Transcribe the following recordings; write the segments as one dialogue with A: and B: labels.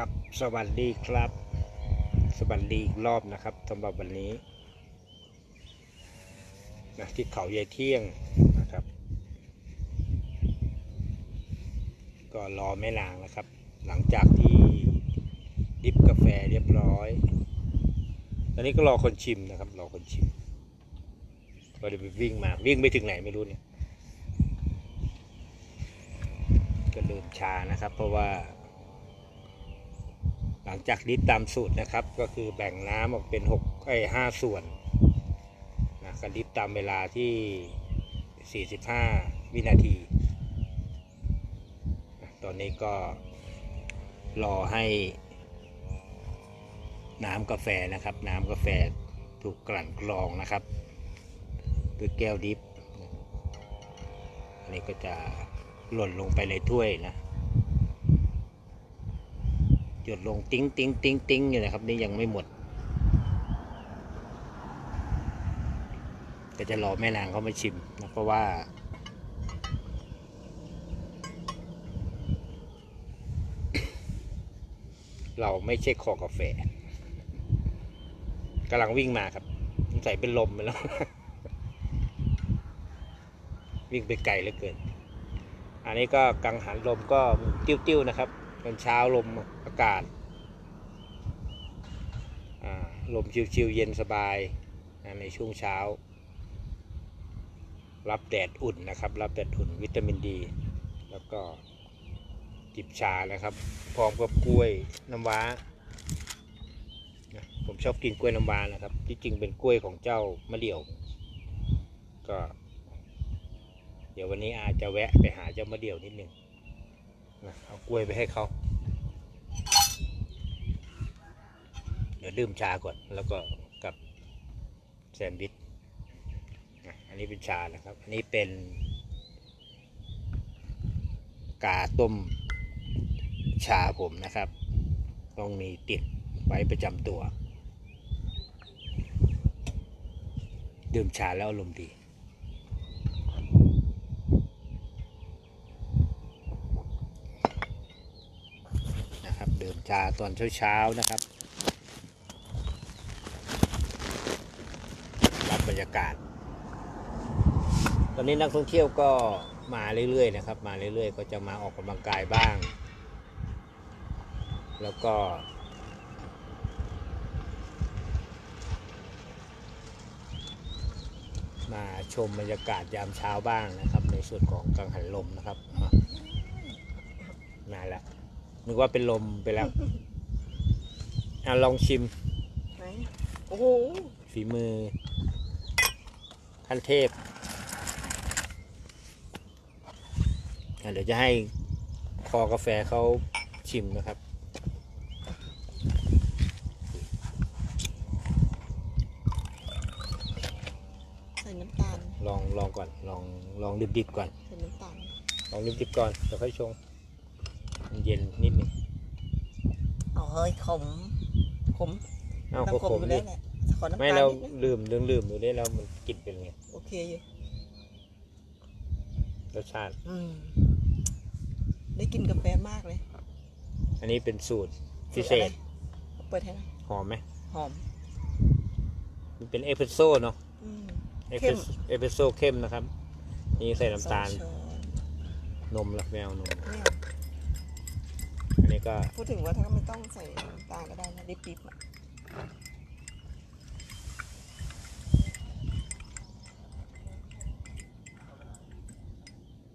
A: ครับ สวัสดีครับ สวัสดีอีกรอบนะครับสำหรับวันนี้นะที่เขาใยายเที่ยงนะครับ ก็รอแม่นางนะครับ หลังจากที่ดิบกาแฟเรียบร้อยตอนนี้ก็รอคนชิมนะครับ รอคนชิมก็เดี๋ยวไปวิ่งมาวิ่งไปถึงไหนไม่รู้เนี่ยก็เริ่มชานะครับ เพราะว่า ลังจากดิบตามสูตรนะครับ ก็คือแบ่งน้ำออกเป็นหกไอ้ห้าส่วนนะก็ดิบตามเวลาที่ 45 วินาที ตอนนี้ก็รอให้น้ำกาแฟนะครับ น้ำกาแฟถูกกลั่นกรองนะครับด้วยแก้วดิบอันนี้ก็จะหล่นลงไปในถ้วยนะ ยดลงติ้งติ้งติ้งติ้งอยู่นะครับ นี่ยังไม่หมดก็จะรอแม่นางเขามาชิมนะเพราะว่า เราไม่ใช่คอกาแฟกำลังวิ่งมาครับสงสัยเป็นลมไปแล้ว วิ่งไปไกลเหลือเกิน อันนี้ก็กังหันลมก็ติ้วๆนะครับ ตอนเช้าลมอากาศลมชิวๆเย็นสบายในช่วงเช้า รับแดดอุ่นนะครับ รับแดดอุ่นวิตามินดี แล้วก็จิบชานะครับ พร้อมกับกล้วยน้ำว้า ผมชอบกินกล้วยน้ำว้านะครับ ที่จริงเป็นกล้วยของเจ้ามะเดี่ยว ก็ เดี๋ยววันนี้อาจจะแวะไปหาเจ้ามะเดี่ยวนิดนึง นะเอากล้วยไปให้เขาเดี๋ยวดื่มชาก่อน แล้วก็กับแซนด์วิชนะอันนี้เป็นชานะครับ อันนี้เป็น กาต้มชาผมนะครับ ต้องมีติดไว้ประจำตัว ดื่มชาแล้วอารมณ์ดี นะครับดื่ม ชาตอนเช้าๆนะครับรับบรรยากาศ ตอนนี้นักท่องเที่ยวก็มาเรื่อยๆนะครับ มาเรื่อยๆ ก็จะมาออกกำลังกายบ้าง แล้วก็ มาชมบรรยากาศยามเช้าบ้างนะครับ ในส่วนของกังหันลมนะครับอะมาแล้ว นึกว่าเป็นลมไปแล้วอะลองชิม
B: ไหนโอ้โห
A: ฝีมือขั้นเทพอะเดี๋ยวจะให้คอกาแฟเขาชิมนะครับ
B: ใส่น้ำตาล
A: ลองลองก่อน ลองลองดิบๆก่อน
B: ใส่น้ำตาล
A: ลองดิบๆก่อนเดี๋ยวค่อยชง มันเย็นนิดนึง
B: เอาเฮ้ยขมขม
A: อ้าว
B: น้ำ
A: ข
B: ข
A: ม
B: มไป
A: ๆ
B: แล้
A: ดิ
B: วแหละขอน้ำ
A: ไม่
B: ตาล
A: เรา
B: นิดนึง
A: ลืมลืมลืมดูได้แล้วมันกลิ่นเป็นไง
B: โอเคอยู่
A: รสชาติ
B: อืมได้กินกาแฟมากเลย
A: อันนี้เป็นสูตรพิเศ
B: สูตร
A: ษ
B: อะไรเปิดให้หนะ
A: หอมไหม
B: หอม
A: มันเป็นเอสเปรสโซ่เนาะ
B: อืม
A: เอส
B: เข้ม
A: เอสเปรสโซ่เข้มนะครับ นี่ใส่น้ำตาล
B: สองช้อน
A: นมและแมวนม
B: ไม่เอา
A: อั นนี้ก็
B: พูดถึงว่าถ้าไม่ต้องใส่น้ำตาลก็ได้นะดิบดิบๆอะ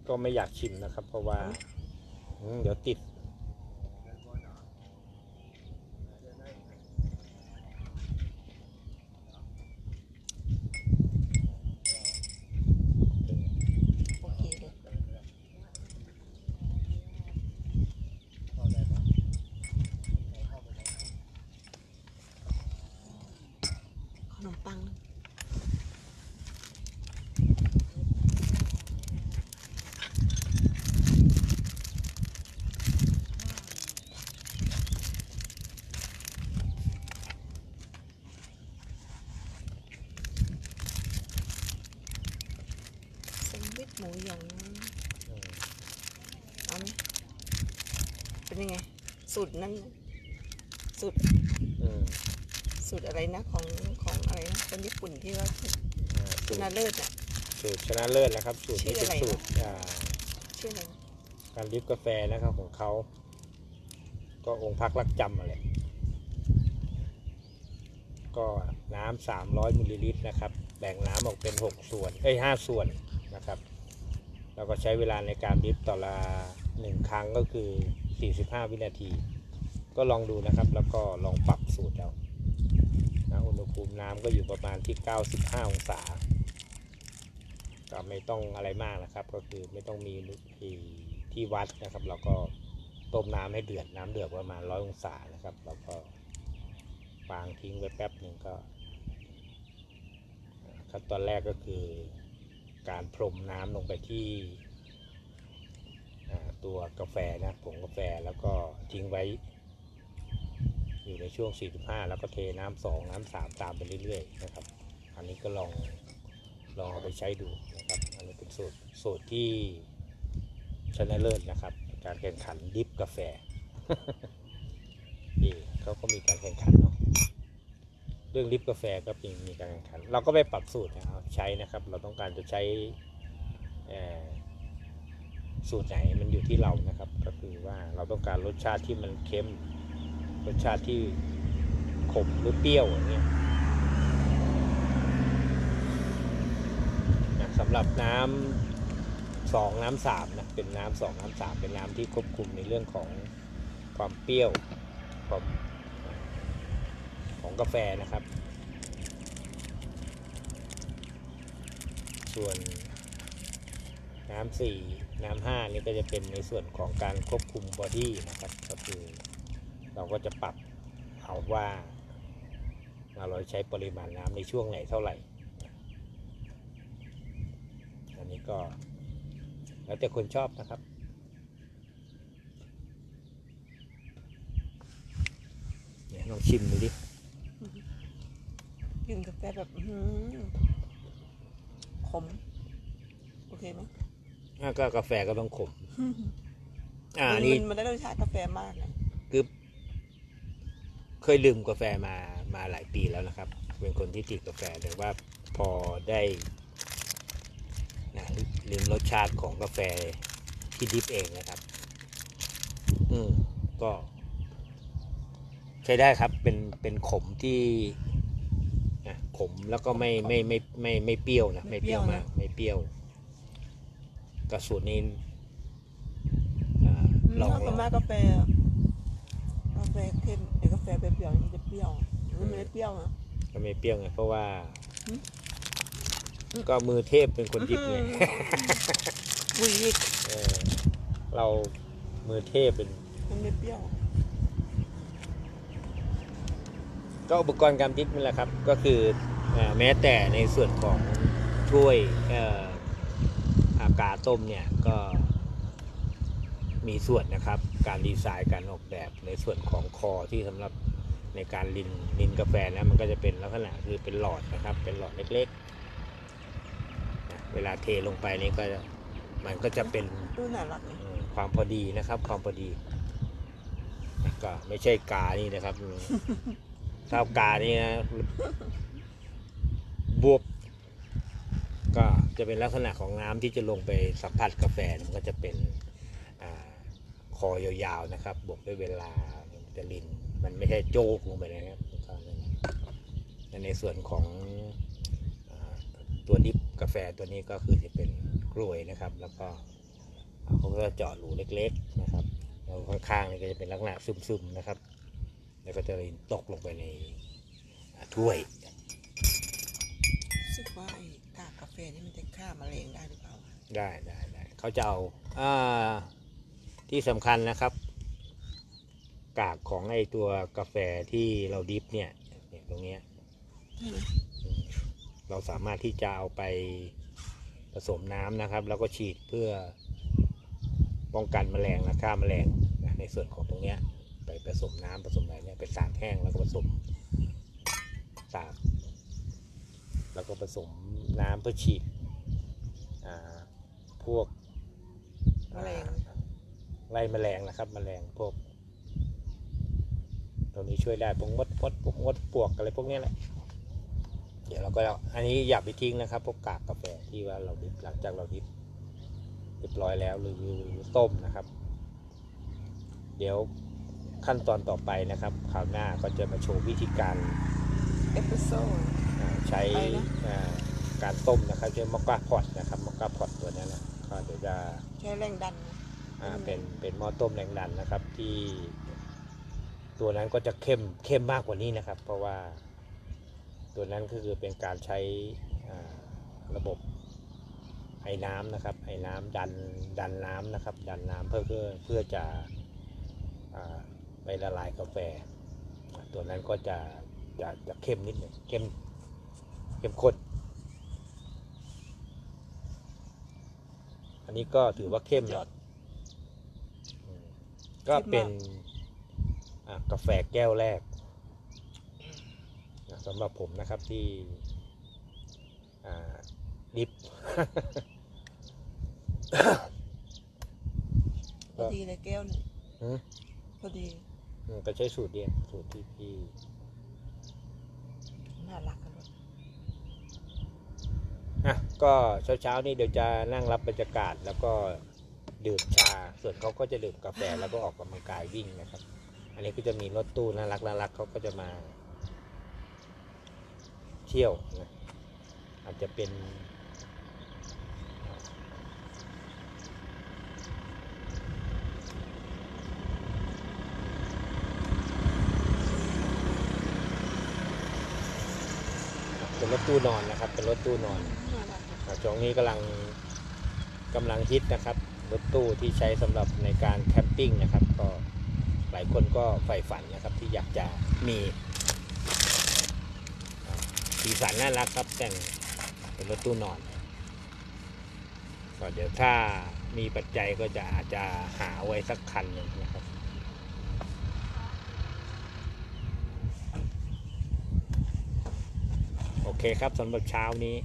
A: ก็ไม่อยากชิมนะครับ เพราะว่าอืมเดี๋ยวติด
B: โอเคเลยขนมปัง แซนด์วิชหมูหยอง เอาไหมเป็นยังไง สูตรนั้นสุด
A: อืม
B: สุดอะไรนะของของอะไรนะคนญี่ปุ่นที่ว่า
A: อ่า
B: ช
A: สูตร
B: นะเลิศอะ
A: สูตรชนะเลิศนะครับ สูตรนี้
B: ชื่
A: เป็น
B: ออะไรนะ
A: สูตรอ่า
B: ชื่ออะไรนะ
A: การดริฟกาแฟนะครับของเขา ก็องค์พักรักจำอะไรก็น้ำสามร้อยมิลลิลิตรนะครับ แบ่งน้ำออกเป็นหกส่วน เอ้ยห้าส่วนนะครับ แล้วก็ใช้เวลาในการดริฟต่อละหนึ่งครั้งก็คือ 45 วินาที ก็ลองดูนะครับ แล้วก็ลองปรับสูตรเอานะอุณหภูมิน้ำก็อยู่ประมาณที่ 95 องศา ก็ไม่ต้องอะไรมากนะครับ ก็คือไม่ต้องมีที่ที่วัดนะครับ เราก็ต้มน้ำให้เดือดน้ำเดือดประมาณร้อยองศานะครับ แล้วก็วางทิ้งไว้แป๊บหนึ่งก็ขั้นตอนแรกก็คือการพรมน้ำลงไปที่ ตัวกาแฟนะผงกาแฟแล้วก็ทิ้งไว้ อยู่ในช่วง 45 แล้วก็เทน้ำสองน้ำสามตามไปเรื่อยๆนะครับ อันนี้ก็ลองลองเอาไปใช้ดูนะครับ อันนี้เป็นสูตรสูตรที่ชนะเลิศนะครับ การแข่งขันดิฟกาแฟนี่เขาก็มีการแข่งขันเนาะเรื่องดิฟกาแฟก็มีมีการแข่งขัน เราก็ไปปรับสูตรนะครับใช้นะครับ เราต้องการจะใช้ สูตรไหนมันอยู่ที่เรานะครับ ก็คือว่าเราต้องการรสชาติที่มันเค็ม รสชาติที่ขมหรือเปรี้ยวอย่างเงี้ยนะสำหรับน้ำสองน้ำสามนะเป็นน้ำสองน้ำสามเป็นน้ำที่ควบคุมในเรื่องของความเปรี้ยวความของกาแฟนะครับ ส่วนน้ำสี่ น้ำห้านี่ก็จะเป็นในส่วนของการควบคุมบอดี้นะครับ ก็คือเราก็จะปรับเอาว่าเราใช้ปริมาณน้ำในช่วงไหนเท่าไหร่ อันนี้ก็แล้วแต่คนชอบนะครับ เนี่ยลองชิมดูดิ
B: กินกาแฟแบบหอขม โอเคไหม
A: อะก็กาแฟก็ต้องขม อ่า
B: มัน
A: นี่
B: มันได้รสชาติกาแฟมากนะ
A: คือ เคยลืมกาแฟมามาหลายปีแล้วนะครับ เป็นคนที่ติดกาแฟแต่ว่าพอได้นะลืมรสชาติของกาแฟที่ดริฟเองนะครับ อืมก็ ใช้ได้ครับ เป็นเป็นขมที่นะขมแล้วก็ไม่ไม่ไม่ไม่ไม่เปรี้ยวนะไม่เปรี้ยวมากไม่เปรี้ยว กระสูตรนี้อ่าลอง
B: ชอบ
A: ลอง
B: มากกาแฟอะกาแฟเค็มไอ้กาแฟเปรี้ยวๆมันจะเปรี้ยวมันไม่ได้เปรี้ยวนะ
A: ก็ไม่เปรี้ยวไงเพราะว่า
B: หืม
A: ก็มือเทพเป็นคนยิบไง
B: วุ้ยอีก
A: เออเรามือเทพเป็น
B: มันไม่เปรี้ยว
A: ก็อุปกรณ์การดิฟนี่แหละครับ ก็คืออาแม้แต่ในส่วนของถ้วยเอ่ออากาต้มเนี่ยก็มีส่วนนะครับ การดีไซน์การออกแบบในส่วนของคอที่สำหรับในการลินลินกาแฟนะมันก็จะเป็นลักษณะคือเป็นหลอดนะครับ เป็นหลอดเล็กๆนะเวลาเทลงไปนี่ก็จะมันก็จะเป็น
B: ดูน่ารักเลย
A: อืมความพอดีนะครับ ความพอดีนะก็ไม่ใช่กานี่นะครับถ้ากานี่นะบวบก็ จะเป็นลักษณะของน้ำที่จะลงไปสัมผัสกาแฟมันก็จะเป็นอคอยาวๆนะครับบวกด้วยเวลาจะลินมันไม่ใช่โจกลงไปนะครับก็นั่นแต่ในส่วนของอตัวดิฟกาแฟตัวนี้ก็คือจะเป็นกล้วยนะครับ แล้วก็เขาก็เจาะรูเล็กๆนะครับแล้วข้างๆนี่ก็จะเป็นลักษณะซึมๆนะครับ แล้วก็จะลินตกลงไปในถ้วย
B: รู้ ฟนี่มันจะฆ่ามะเร็งได้หรือเปล่า
A: ได้ได้ได้เขาจะเอาอ่าที่สำคัญนะครับ กากของไอตัวกาแฟที่เราดิฟเนี่ยเนี่ยตรงเนี้ย
B: ใช่ไหม
A: อืมเราสามารถที่จะเอาไปผสมน้ำนะครับ แล้วก็ฉีดเพื่อป้องกันแมลงและฆ่าแมลงนะในส่วนของตรงเนี้ยไปผสมน้ำผสมอะไรเนี่ยไปสากแห้งแล้วก็ผสมสาก แล้วก็ผสมน้ำเพื่อฉีดอ่าพวก
B: มะเร็ง
A: อ่าไล่แมลงนะครับแมลงพวกตรงนี้ช่วยได้พวกมดมดพวกมดปวกอะไรพวกเนี้ยแหละเดี๋ยวเราก็เอาอันนี้อย่าไปทิ้งนะครับ พวกกากกาแฟที่ว่าเราดิบหลังจากเราดิบเรียบร้อยแล้วหรือต้มนะครับ เดี๋ยวขั้นตอนต่อไปนะครับคราวหน้าก็จะมาโชว์วิธีการ
B: เอสเปรสโซ่
A: อ่า ใช้
B: อะไรนะ
A: อ่าการต้มนะครับใช้มอคค่าพอตนะครับมอคค่าพอตตัวนี้นะก็เดี๋ยวจะ
B: ใช้แรงดัน
A: อ่า
B: อืม
A: เป็นเป็นหม้อต้มแรงดันนะครับที่ ตัวนั้นก็จะเข้มเข้มมากกว่านี้นะครับ เพราะว่า ตัวนั้นก็คือเป็นการใช้อ่าระบบไอ้น้ำนะครับไอ้น้ำดันดันน้ำนะครับ ดันน้ำเพื่อเพื่อเพื่อจะอ่าไปละลายกาแฟ ตัวนั้นก็จะจะจะเข้มนิดหนึ่งเข้ม เข้มข้น อันนี้ก็ถือว่าเข้ม
B: ยอ
A: นะ
B: ด
A: อืมก็เป็นอะกาแฟแก้วแรกนะสำหรับผมนะครับที่อ่าดิฟ
B: พอดีเลยแก้วหนึ่ง
A: อืม
B: พอดี
A: อืมก็ใช้สูตรเดียวสูตรที่พี่
B: น่ารักกันเลย
A: อะก็เช้าๆนี่เดี๋ยวจะนั่งรับบรรยากาศแล้วก็ดื่มชา ส่วนเขาก็จะดื่มกาแฟแล้วก็ออกกำลังกายวิ่งนะครับ อันนี้ก็จะมีรถตู้น่ารักน่ารักเขาก็จะมา เที่ยวนะอาจจะเป็นเป็นรถตู้นอนนะครับ เป็นรถตู้นอน ช่วงนี้กำลังกำลังฮิตนะครับรถตู้ที่ใช้สำหรับในการแคมปิ้งนะครับ ก็หลายคนก็ใฝ่ฝันนะครับที่อยากจะมีสีสันน่ารักครับแต่งเป็นรถตู้นอนก็เดี๋ยวถ้ามีปัจจัยก็จะอาจจะหาไว้สักคันหนึ่งนะครับโอเคครับสำหรับเช้านี้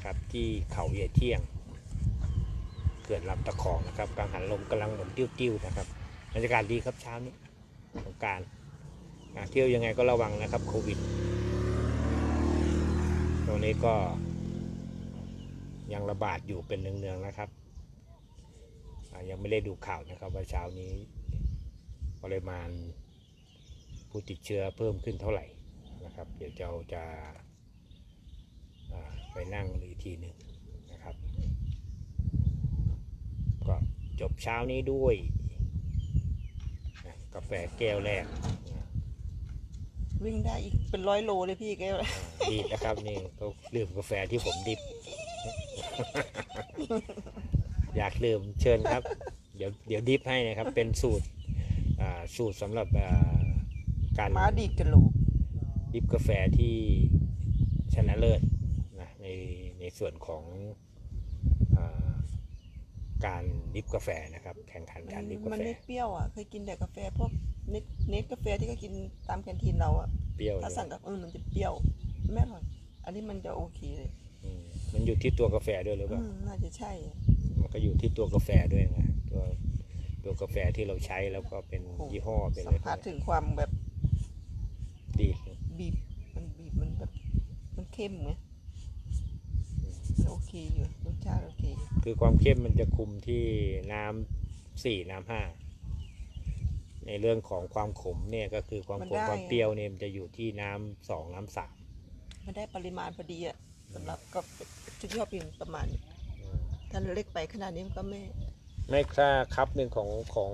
A: นะครับ ที่เขาใหญ่เที่ยงเขื่อนลำตะคองนะครับกังหันลมกำลังหมุนติ้วๆนะครับบรรยากาศดีครับเช้านี้สงการเที่ยวยังไงก็ระวังนะครับโควิด ตรงนี้ก็ยังระบาดอยู่เป็นเนืองๆนะครับ ยังไม่ได้ดูข่าวนะครับว่าเช้านี้ปริมาณผู้ติดเชื้อเพิ่มขึ้นเท่าไหร่นะครับ เดี๋ยวเราจะ ไปนั่งอีกทีหนึ่งนะครับ ก็จบเช้านี้ด้วยนะกาแฟแก้วแรกนะ
B: วิ่งได้อีกเป็นร้อยโลเลยพี่แก้ว
A: อ่าดีดนะครับนี่ก็ดื่มกาแฟที่ผมดิบ อยากดื่มเชิญครับ เดี๋ยวเดี๋ยวดิฟให้นะครับ เป็นสูตรอ่าสูตรสำหรับอ่าการ
B: ม้าดีดกันโหลก
A: ดิฟกาแฟที่ชนะเลิศนะในใน ส่วนของอาการดิฟกาแฟนะครับ แข่งขันการดิฟกา
B: มัน
A: แฟ
B: ไม่เปรี้ยวอะเคยกินแต่กาแฟพวกเน็ตเน็ตกาแฟที่เขากินตามแคนทีนเราอะ
A: เปรี้ยว
B: ถ้า
A: เลย
B: สั่งกับเออมันจะเปรี้ยวไม่อร่อยอันนี้มันจะโอเคเลย
A: อืมมันอยู่ที่ตัวกาแฟด้วยหรือเป
B: อื
A: ล่าม
B: น่าจะใช่อะ
A: มันก็อยู่ที่ตัวกาแฟด้วยนะตัวตัวกาแฟที่เราใช้แล้วก็เป็นยี่ห้อเป็น
B: สั
A: อะ
B: ม
A: ไรพว
B: ผัส
A: ก
B: ถึ
A: นี้
B: งความแบบ
A: ดี
B: บีบมันบีบมันแบบมันเข้มไงมัน โอเคอยู่รสชาติโอเค
A: คือความเข้มมันจะคุมที่น้ำสี่น้ำห้าในเรื่องของความขมเนี่ยก็คือความขมความเปรี้ยวเนี่ยมันจะอยู่ที่น้ำสองน้ำสาม
B: มันได้ปริมาณพอดีอะสำหรับก็ชุดชอบกินประมาณนี้
A: อืม
B: ถ้าเล็กไปขนาดนี้มันก็ไม่
A: ไม่ค่าคัพหนึ่งของของ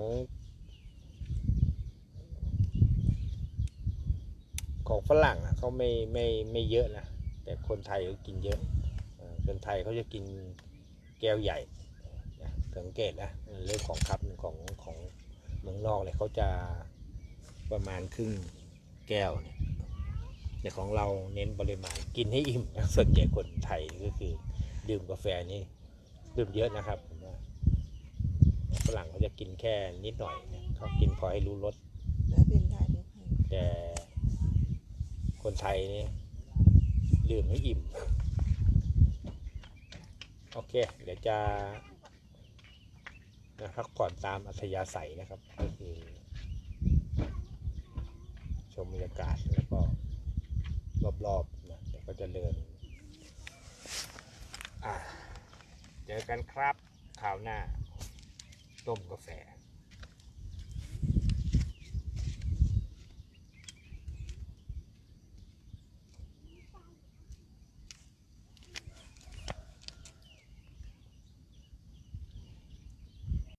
A: ของฝรั่งอะเขาไม่ไม่ไม่เยอะนะแต่คนไทยเขากินเยอะเออ คนไทยเขาจะกินแก้วใหญ่นะสังเกตนะเรื่องของคัพหนึ่งของของเมืองนอกเนี่ยเขาจะประมาณครึ่งแก้วเนี่ยแต่ของเราเน้นปริมาณกินให้อิ่มนะส่วนใหญ่คนไทยก็คือดื่มกาแฟนี่ดื่มเยอะนะครับผมว่าฝรั่งเขาจะกินแค่นิดหน่อยเนี่ยเขากินพอให้รู้รส
B: ได้เป็นได้ด้วย
A: แต่คนไทยนี่ดื่มให้อิ่ม โอเค เดี๋ยวจะนะพักผ่อนตามอัธยาศัยนะครับก็คือชมบรรยากาศแล้วก็รอบๆนะเดี๋ยวก็จะเดินเจอกันครับข่าวหน้า ต้มกาแฟ